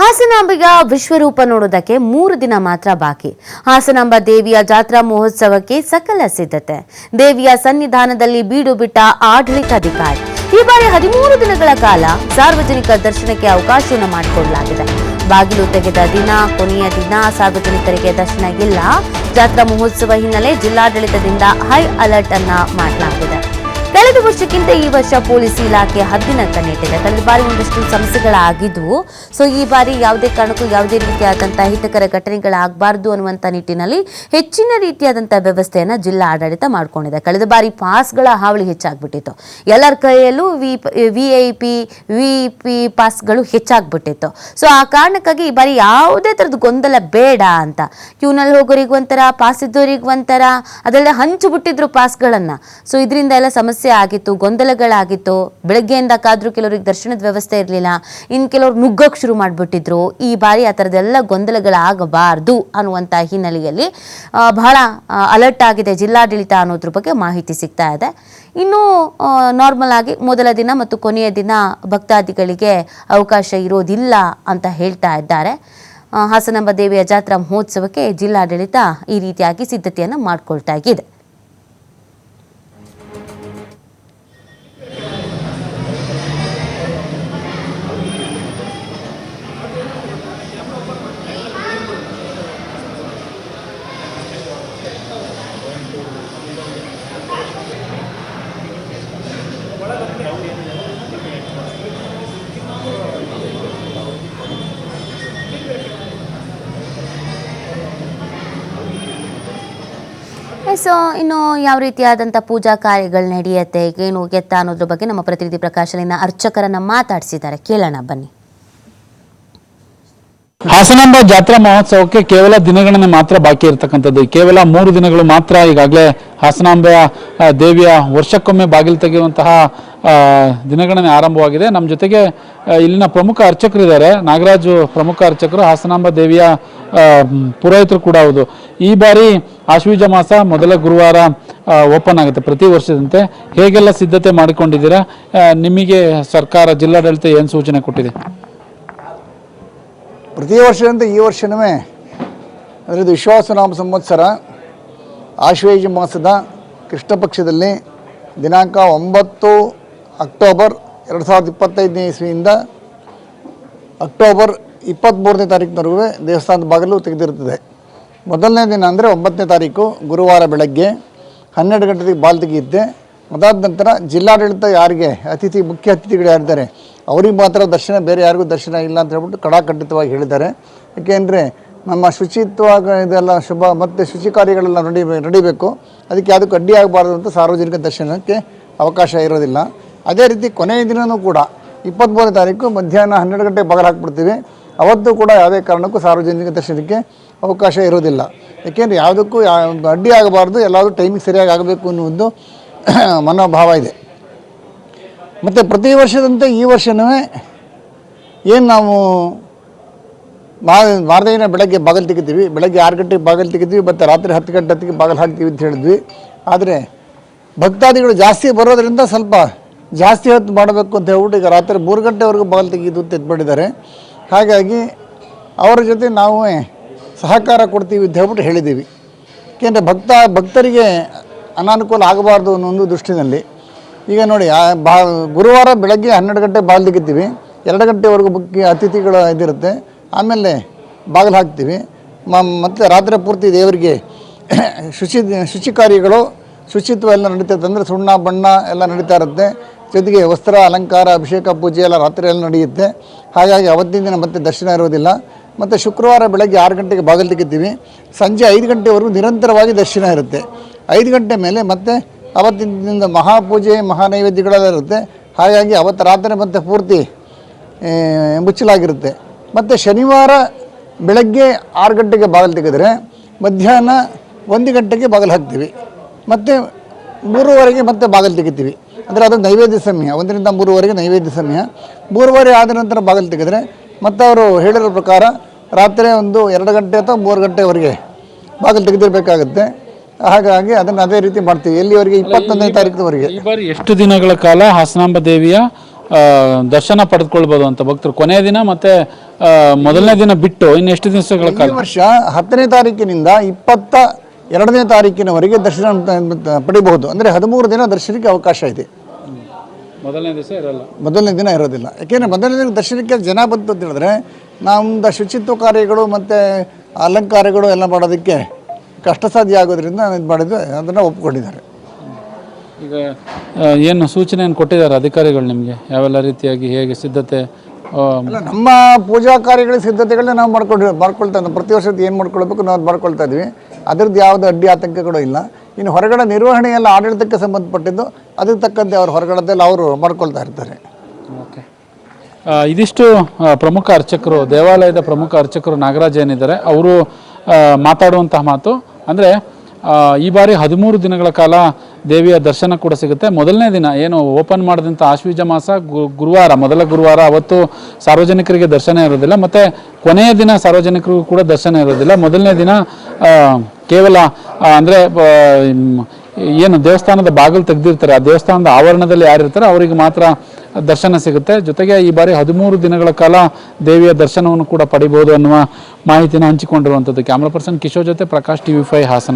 ಹಾಸನಾಂಬಿಗ ವಿಶ್ವರೂಪ ನೋಡೋದಕ್ಕೆ ಮೂರು ದಿನ ಮಾತ್ರ ಬಾಕಿ. ಹಾಸನಾಂಬ ದೇವಿಯ ಜಾತ್ರಾ ಮಹೋತ್ಸವಕ್ಕೆ ಸಕಲ ಸಿದ್ಧತೆ. ದೇವಿಯ ಸನ್ನಿಧಾನದಲ್ಲಿ ಬೀಡು ಬಿಟ್ಟ ಆಡಳಿತಾಧಿಕಾರಿ. ಈ ಬಾರಿ ಹದಿಮೂರು ದಿನಗಳ ಕಾಲ ಸಾರ್ವಜನಿಕ ದರ್ಶನಕ್ಕೆ ಅವಕಾಶವನ್ನು ಮಾಡಿಕೊಡಲಾಗಿದೆ. ಬಾಗಿಲು ತೆಗೆದ ದಿನ, ಕೊನೆಯ ದಿನ ಸಾರ್ವಜನಿಕರಿಗೆ ದರ್ಶನ ಇಲ್ಲ. ಜಾತ್ರಾ ಮಹೋತ್ಸವ ಹಿನ್ನೆಲೆ ಜಿಲ್ಲಾಡಳಿತದಿಂದ ಹೈ ಅಲರ್ಟ್ ಅನ್ನ ಮಾಡಲಾಗಿದೆ. ಕಳೆದ ವರ್ಷಕ್ಕಿಂತ ಈ ವರ್ಷ ಪೊಲೀಸ್ ಇಲಾಖೆ ಹದ್ದಿನ ಕಣ್ಣಿಟ್ಟಿದೆ ಕಳೆದ ಬಾರಿ ಒಂದಷ್ಟು ಸಮಸ್ಯೆಗಳಾಗಿದ್ವು. ಸೊ ಈ ಬಾರಿ ಯಾವುದೇ ಕಾರಣಕ್ಕೂ ಯಾವುದೇ ರೀತಿಯಾದಂತಹ ಹಿತಕರ ಘಟನೆಗಳಾಗಬಾರ್ದು ಅನ್ನುವಂಥ ನಿಟ್ಟಿನಲ್ಲಿ ಹೆಚ್ಚಿನ ರೀತಿಯಾದಂತಹ ವ್ಯವಸ್ಥೆಯನ್ನ ಜಿಲ್ಲಾ ಆಡಳಿತ ಮಾಡಿಕೊಂಡಿದೆ. ಕಳೆದ ಬಾರಿ ಪಾಸ್ಗಳ ಹಾವಳಿ ಹೆಚ್ಚಾಗ್ಬಿಟ್ಟಿತ್ತು. ಎಲ್ಲರ ಕೈಯಲ್ಲೂ V V I P, V ಪಾಸ್ಗಳು ಹೆಚ್ಚಾಗ್ಬಿಟ್ಟಿತ್ತು. ಸೊ ಆ ಕಾರಣಕ್ಕಾಗಿ ಈ ಬಾರಿ ಯಾವುದೇ ಥರದ ಗೊಂದಲ ಬೇಡ ಅಂತ. ಕ್ಯೂನಲ್ಲಿ ಹೋಗೋರಿಗೆ ಒಂಥರ ಪಾಸ್ ಇದ್ದವರಿಗೆ ಒಂಥರ ಅದೆಲ್ಲ ಹಂಚು ಬಿಟ್ಟಿದ್ರು ಪಾಸ್ಗಳನ್ನು. ಸೊ ಇದರಿಂದ ಎಲ್ಲ ಸಮಸ್ಯೆ ಆಗಿತ್ತು, ಗೊಂದಲಗಳಾಗಿತ್ತು. ಬೆಳಗ್ಗೆಯಿಂದ ಕಾದ್ರೂ ಕೆಲವ್ರಿಗೆ ದರ್ಶನದ ವ್ಯವಸ್ಥೆ ಇರಲಿಲ್ಲ. ಇನ್ನು ಕೆಲವ್ರು ನುಗ್ಗಕ್ಕೆ ಶುರು ಮಾಡಿಬಿಟ್ಟಿದ್ರು. ಈ ಬಾರಿ ಆ ಥರದ್ದೆಲ್ಲ ಗೊಂದಲಗಳಾಗಬಾರ್ದು ಅನ್ನುವಂಥ ಹಿನ್ನೆಲೆಯಲ್ಲಿ ಬಹಳ ಅಲರ್ಟ್ ಆಗಿದೆ ಜಿಲ್ಲಾಡಳಿತ ಅನ್ನೋದ್ರ ಬಗ್ಗೆ ಮಾಹಿತಿ ಸಿಗ್ತಾ ಇದೆ. ಇನ್ನೂ ನಾರ್ಮಲ್ ಆಗಿ ಮೊದಲ ದಿನ ಮತ್ತು ಕೊನೆಯ ದಿನ ಭಕ್ತಾದಿಗಳಿಗೆ ಅವಕಾಶ ಇರೋದಿಲ್ಲ ಅಂತ ಹೇಳ್ತಾ ಇದ್ದಾರೆ. ಹಾಸನಾಂಬ ದೇವಿಯ ಜಾತ್ರಾ ಮಹೋತ್ಸವಕ್ಕೆ ಜಿಲ್ಲಾಡಳಿತ ಈ ರೀತಿಯಾಗಿ ಸಿದ್ಧತೆಯನ್ನು ಮಾಡಿಕೊಳ್ತಾ ಇದೆ. ಸೊ ಇನ್ನು ಯಾವ ರೀತಿಯಾದಂಥ ಪೂಜಾ ಕಾರ್ಯಗಳು ನಡೆಯುತ್ತೆ, ಏನು ಎತ್ತ ಅನ್ನೋದ್ರ ಬಗ್ಗೆ ನಮ್ಮ ಪ್ರತಿನಿಧಿ ಪ್ರಕಾಶಲಿನ ಅರ್ಚಕರನ್ನ ಮಾತಾಡಿಸಿದ್ದಾರೆ. ಕೇಳೋಣ, ಬನ್ನಿ. ಹಾಸನಾಂಬ ಜಾತ್ರಾ ಮಹೋತ್ಸವಕ್ಕೆ ಕೇವಲ ದಿನಗಣನೆ ಮಾತ್ರ ಬಾಕಿ ಇರತಕ್ಕಂಥದ್ದು. ಕೇವಲ ಮೂರು ದಿನಗಳು ಮಾತ್ರ ಈಗಾಗಲೇ ಹಾಸನಾಂಬ ದೇವಿಯ ವರ್ಷಕ್ಕೊಮ್ಮೆ ಬಾಗಿಲು ತೆಗೆಯುವಂತಹ ದಿನಗಣನೆ ಆರಂಭವಾಗಿದೆ. ನಮ್ಮ ಜೊತೆಗೆ ಇಲ್ಲಿನ ಪ್ರಮುಖ ಅರ್ಚಕರು ಇದ್ದಾರೆ ನಾಗರಾಜು ಪ್ರಮುಖ ಅರ್ಚಕರು, ಹಾಸನಾಂಬ ದೇವಿಯ ಪುರೋಹಿತರು ಕೂಡ ಹೌದು. ಈ ಬಾರಿ ಆಶ್ವೀಜ ಮಾಸ ಮೊದಲ ಗುರುವಾರ ಓಪನ್ ಆಗುತ್ತೆ. ಪ್ರತಿ ವರ್ಷದಂತೆ ಹೇಗೆಲ್ಲ ಸಿದ್ಧತೆ ಮಾಡಿಕೊಂಡಿದ್ದೀರಾ? ನಿಮಗೆ ಸರ್ಕಾರ, ಜಿಲ್ಲಾಡಳಿತ ಏನು ಸೂಚನೆ ಕೊಟ್ಟಿದೆ? ಪ್ರತಿ ವರ್ಷದಂತೆ ಈ ವರ್ಷನೂ ಅದರದ್ದು ವಿಶ್ವಾಸನಾಮ ಸಂವತ್ಸರ. ಆಶ್ವೇಜ ಮಾಸದ ಕೃಷ್ಣ ಪಕ್ಷದಲ್ಲಿ ದಿನಾಂಕ ಒಂಬತ್ತು ಅಕ್ಟೋಬರ್ ಎರಡು ಸಾವಿರದ ಇಪ್ಪತ್ತೈದನೇ ಇಸ್ವಿಯಿಂದ ಅಕ್ಟೋಬರ್ ಇಪ್ಪತ್ತ್ಮೂರನೇ ತಾರೀಕಿನವರೆಗೂ ದೇವಸ್ಥಾನದ ಬಾಗಿಲು ತೆಗೆದಿರುತ್ತದೆ. ಮೊದಲನೇ ದಿನ ಅಂದರೆ ಒಂಬತ್ತನೇ ತಾರೀಕು, ಗುರುವಾರ ಬೆಳಗ್ಗೆ, ಹನ್ನೆರಡು ಗಂಟೆಗೆ ಬಾಲ್ ತೆಗೆಯುತ್ತೆ ಅದಾದ ನಂತರ ಜಿಲ್ಲಾಡಳಿತ ಯಾರಿಗೆ ಅತಿಥಿ, ಮುಖ್ಯ ಅತಿಥಿಗಳು ಯಾರಿದ್ದಾರೆ, ಅವ್ರಿಗೆ ಮಾತ್ರ ದರ್ಶನ, ಬೇರೆ ಯಾರಿಗೂ ದರ್ಶನ ಇಲ್ಲ ಅಂತ ಹೇಳ್ಬಿಟ್ಟು ಕಡಾಖಂಡಿತವಾಗಿ ಹೇಳಿದ್ದಾರೆ. ಏಕೆಂದರೆ ನಮ್ಮ ಶುಚಿತ್ವ ಇದೆಲ್ಲ ಶುಭ, ಮತ್ತು ಶುಚಿ ಕಾರ್ಯಗಳೆಲ್ಲ ನಡಿ, ನಡಿಬೇಕು. ಅದಕ್ಕೆ ಯಾವುದಕ್ಕೂ ಅಡ್ಡಿ ಆಗಬಾರ್ದು ಅಂತ ಸಾರ್ವಜನಿಕ ದರ್ಶನಕ್ಕೆ ಅವಕಾಶ ಇರೋದಿಲ್ಲ. ಅದೇ ರೀತಿ ಕೊನೆಯ ದಿನವೂ ಕೂಡ ಇಪ್ಪತ್ತ್ಮೂರನೇ ತಾರೀಕು ಮಧ್ಯಾಹ್ನ ಹನ್ನೆರಡು ಗಂಟೆಗೆ ಬಗಲ್ ಹಾಕ್ಬಿಡ್ತೀವಿ ಅವತ್ತು ಕೂಡ ಯಾವುದೇ ಕಾರಣಕ್ಕೂ ಸಾರ್ವಜನಿಕ ದರ್ಶನಕ್ಕೆ ಅವಕಾಶ ಇರೋದಿಲ್ಲ ಏಕೆಂದರೆ ಯಾವುದಕ್ಕೂ ಅಡ್ಡಿ ಆಗಬಾರ್ದು, ಎಲ್ಲಾದರೂ ಟೈಮಿಗೆ ಸರಿಯಾಗಿ ಆಗಬೇಕು ಅನ್ನುವುದು ಮನೋಭಾವ ಇದೆ. ಮತ್ತು ಪ್ರತಿ ವರ್ಷದಂತೆ ಈ ವರ್ಷವೂ ಏನು ನಾವು ಮಾರನೇ ಬೆಳಗ್ಗೆ ಬಾಗಿಲು ತೆಗಿತೀವಿ. ಬೆಳಗ್ಗೆ ಆರು ಗಂಟೆಗೆ ಬಾಗಿಲು ತೆಗಿತೀವಿ, ಮತ್ತು ರಾತ್ರಿ ಹತ್ತು ಗಂಟೆ ಹೊತ್ತಿಗೆ ಬಾಗಿಲು ಹಾಕ್ತೀವಿ ಅಂತ ಹೇಳಿದ್ವಿ. ಆದರೆ ಭಕ್ತಾದಿಗಳು ಜಾಸ್ತಿ ಬರೋದರಿಂದ ಸ್ವಲ್ಪ ಜಾಸ್ತಿ ಹೊತ್ತು ಮಾಡಬೇಕು ಅಂತ ಹೇಳ್ಬಿಟ್ಟು ಈಗ ರಾತ್ರಿ ಮೂರು ಗಂಟೆವರೆಗೂ ಬಾಗಿಲು ತೆಗೆದು ಅಂತ ಇದ್ಬಿಟ್ಟಿದ್ದಾರೆ ಹಾಗಾಗಿ ಅವರ ಜೊತೆ ನಾವು ಸಹಕಾರ ಕೊಡ್ತೀವಿ ಅಂತ ಹೇಳ್ಬಿಟ್ಟು ಹೇಳಿದ್ದೀವಿ. ಏಕೆಂದರೆ ಭಕ್ತ, ಭಕ್ತರಿಗೆ ಅನಾನುಕೂಲ ಆಗಬಾರ್ದು ಅನ್ನೋ ಒಂದು ದೃಷ್ಟಿನಲ್ಲಿ. ಈಗ ನೋಡಿ ಬಾ, ಗುರುವಾರ ಬೆಳಗ್ಗೆ ಹನ್ನೆರಡು ಗಂಟೆ ಬಾಗಿಲು ತೆಗಿತೀವಿ ಎರಡು ಗಂಟೆವರೆಗೂ ಬುಕ್ಕಿ ಅತಿಥಿಗಳ ಇದಿರುತ್ತೆ. ಆಮೇಲೆ ಬಾಗಿಲು ಹಾಕ್ತೀವಿ. ಮತ್ತು ರಾತ್ರಿ ಪೂರ್ತಿ ದೇವರಿಗೆ ಶುಚಿ ಶುಚಿ ಕಾರ್ಯಗಳು ಶುಚಿತ್ವ ಎಲ್ಲ ನಡೀತೈತೆ ಅಂದರೆ ಸುಣ್ಣ, ಬಣ್ಣ ಎಲ್ಲ ನಡೀತಾ ಇರುತ್ತೆ. ಜೊತೆಗೆ ವಸ್ತ್ರ, ಅಲಂಕಾರ, ಅಭಿಷೇಕ, ಪೂಜೆ ಎಲ್ಲ ರಾತ್ರಿ ಎಲ್ಲ ನಡೆಯುತ್ತೆ. ಹಾಗಾಗಿ ಅವತ್ತಿನ ದಿನ ಮತ್ತೆ ದರ್ಶನ ಇರೋದಿಲ್ಲ ಮತ್ತು ಶುಕ್ರವಾರ ಬೆಳಗ್ಗೆ ಆರು ಗಂಟೆಗೆ ಬಾಗಿಲು ತೆಗಿತೀವಿ ಸಂಜೆ ಐದು ಗಂಟೆವರೆಗೂ ನಿರಂತರವಾಗಿ ದರ್ಶನ ಇರುತ್ತೆ. ಐದು ಗಂಟೆ ಮೇಲೆ ಮತ್ತೆ ಅವತ್ತಿನಿಂದ ಮಹಾಪೂಜೆ, ಮಹಾನೈವೇದ್ಯಗಳೆಲ್ಲ ಇರುತ್ತೆ. ಹಾಗಾಗಿ ಅವತ್ತು ರಾತ್ರಿ ಮತ್ತೆ ಪೂರ್ತಿ ಮುಚ್ಚಲಾಗಿರುತ್ತೆ. ಮತ್ತು ಶನಿವಾರ ಬೆಳಗ್ಗೆ ಆರು ಗಂಟೆಗೆ ಬಾಗಿಲು ತೆಗೆದರೆ ಮಧ್ಯಾಹ್ನ ಒಂದು ಗಂಟೆಗೆ ಬಾಗಿಲು ಹಾಕ್ತೀವಿ. ಮತ್ತು ಮೂರುವರೆಗೆ ಮತ್ತೆ ಬಾಗಿಲು ತೆಗಿತೀವಿ ಅಂದರೆ ಅದು ನೈವೇದ್ಯ ಸಮಯ. ಒಂದರಿಂದ ಮೂರುವರೆಗೆ ನೈವೇದ್ಯ ಸಮಯ. ಮೂರುವರೆ ಆದ ನಂತರ ಬಾಗಿಲು ತೆಗೆದರೆ ಮತ್ತು ಅವರು ಹೇಳಿರೋ ಪ್ರಕಾರ ರಾತ್ರಿ ಒಂದು ಎರಡು ಗಂಟೆ ಅಥವಾ ಮೂರು ಗಂಟೆವರೆಗೆ ಬಾಗಿಲು ತೆಗೆದಿರಬೇಕಾಗುತ್ತೆ. ಹಾಗಾಗಿ ಅದನ್ನು ಅದೇ ರೀತಿ ಮಾಡ್ತೀವಿ. ಎಲ್ಲಿವರೆಗೆ? ಇಪ್ಪತ್ತೊಂದನೇ ತಾರೀಕಿನವರೆಗೆ ಈ ಬಾರಿ ಎಷ್ಟು ದಿನಗಳ ಕಾಲ ಹಾಸನಾಂಬ ದೇವಿಯ ಆ, ದರ್ಶನ ಪಡೆದುಕೊಳ್ಬೋದು ಅಂತ ಭಕ್ತರು? ಕೊನೆಯ ದಿನ ಮತ್ತೆ ಆ, ಮೊದಲನೇ ದಿನ ಬಿಟ್ಟು ಇನ್ನು ಎಷ್ಟು ದಿವಸಗಳ ಕಾಲ? ವರ್ಷ ಹತ್ತನೇ ತಾರೀಕಿನಿಂದ ಇಪ್ಪತ್ತ ಎರಡನೇ ತಾರೀಕಿನವರೆಗೆ ದರ್ಶನ ಅಂತ ಪಡಿಬಹುದು ಅಂದರೆ ಹದಿಮೂರು ದಿನ ದರ್ಶನಕ್ಕೆ ಅವಕಾಶ ಇದೆ. ಮೊದಲನೇ ದಿವಸ ಇರಲ್ಲ. ಮೊದಲನೇ ದಿನ ಇರೋದಿಲ್ಲ. ಯಾಕೆಂದರೆ ಮೊದಲನೇ ದಿನ ದರ್ಶನಕ್ಕೆ ಜನ ಬಂತು ಅಂತ ಹೇಳಿದ್ರೆ ನಮ್ದು ಶುಚಿತ್ವ ಕಾರ್ಯಗಳು ಮತ್ತು ಅಲಂಕಾರಗಳು ಎಲ್ಲ ಮಾಡೋದಕ್ಕೆ ಕಷ್ಟ ಸಾಧ್ಯ ಆಗೋದ್ರಿಂದ ಇದು ಮಾಡಿದ್ದು ಅದನ್ನು ಒಪ್ಕೊಂಡಿದ್ದಾರೆ. ಈಗ ಏನು ಸೂಚನೆಯನ್ನು ಕೊಟ್ಟಿದ್ದಾರೆ ಅಧಿಕಾರಿಗಳು ನಿಮಗೆ? ಯಾವೆಲ್ಲ ರೀತಿಯಾಗಿ ಹೇಗೆ ಸಿದ್ಧತೆ ಅಲ್ಲ ನಮ್ಮ ಪೂಜಾ ಕಾರ್ಯಗಳ ಸಿದ್ಧತೆಗಳನ್ನ ನಾವು ಮಾಡ್ಕೊಂಡು ಮಾಡ್ಕೊಳ್ತಾ ಪ್ರತಿ ವರ್ಷದ ಏನು ಮಾಡ್ಕೊಳ್ಬೇಕು ನಾವು ಮಾಡ್ಕೊಳ್ತಾ ಇದ್ವಿ. ಅದ್ರದ್ದು ಯಾವುದೇ ಅಡ್ಡಿ ಆತಂಕಗಳು ಇಲ್ಲ. ಇನ್ನು ಹೊರಗಡೆ ನಿರ್ವಹಣೆ ಎಲ್ಲ ಆಡಳಿತಕ್ಕೆ ಸಂಬಂಧಪಟ್ಟಿದ್ದು ಅದಕ್ಕೆ ತಕ್ಕಂತೆ ಅವರು ಹೊರಗಡೆದೆಲ್ಲ ಅವರು ಮಾಡ್ಕೊಳ್ತಾ ಇರ್ತಾರೆ. ಓಕೆ. ಇದಿಷ್ಟು ಪ್ರಮುಖ ಅರ್ಚಕರು, ದೇವಾಲಯದ ಪ್ರಮುಖ ಅರ್ಚಕರು ನಾಗರಾಜ್ ಏನಿದ್ದಾರೆ, ಅವರು ಮಾತಾಡುವಂತಹ ಮಾತು, ಅಂದರೆ ಈ ಬಾರಿ ಹದಿಮೂರು ದಿನಗಳ ಕಾಲ ದೇವಿಯ ದರ್ಶನ ಕೂಡ ಸಿಗುತ್ತೆ. ಮೊದಲನೇ ದಿನ ಏನು ಓಪನ್ ಮಾಡಿದಂಥ ಆಶ್ವೀಜ ಮಾಸ ಗುರುವಾರ, ಮೊದಲ ಗುರುವಾರ ಅವತ್ತು ಸಾರ್ವಜನಿಕರಿಗೆ ದರ್ಶನ ಇರೋದಿಲ್ಲ. ಮತ್ತು ಕೊನೆಯ ದಿನ ಸಾರ್ವಜನಿಕರಿಗೂ ಕೂಡ ದರ್ಶನ ಇರೋದಿಲ್ಲ. ಮೊದಲನೇ ದಿನ ಕೇವಲ ಅಂದರೆ ಏನು ದೇವಸ್ಥಾನದ ಬಾಗಿಲು ತೆಗೆದಿರ್ತಾರೆ. ಆ ದೇವಸ್ಥಾನದ ಆವರಣದಲ್ಲಿ ಯಾರಿರ್ತಾರೆ ಅವರಿಗೆ ಮಾತ್ರ ದರ್ಶನ ಸಿಗುತ್ತೆ. ಜೊತೆಗೆ ಈ ಬಾರಿ ಹದಿಮೂರು ದಿನಗಳ ಕಾಲ ದೇವಿಯ ದರ್ಶನವನ್ನು ಕೂಡ ಪಡಿಬೋದು ಅನ್ನುವ ಮಾಹಿತಿನ ಹಂಚಿಕೊಂಡಿರುವಂಥದ್ದು. ಕ್ಯಾಮ್ರಾ ಪರ್ಸನ್ ಕಿಶೋರ್ ಜೊತೆ ಪ್ರಕಾಶ್ ಟಿವಿ ಫೈ ಹಾಸನ.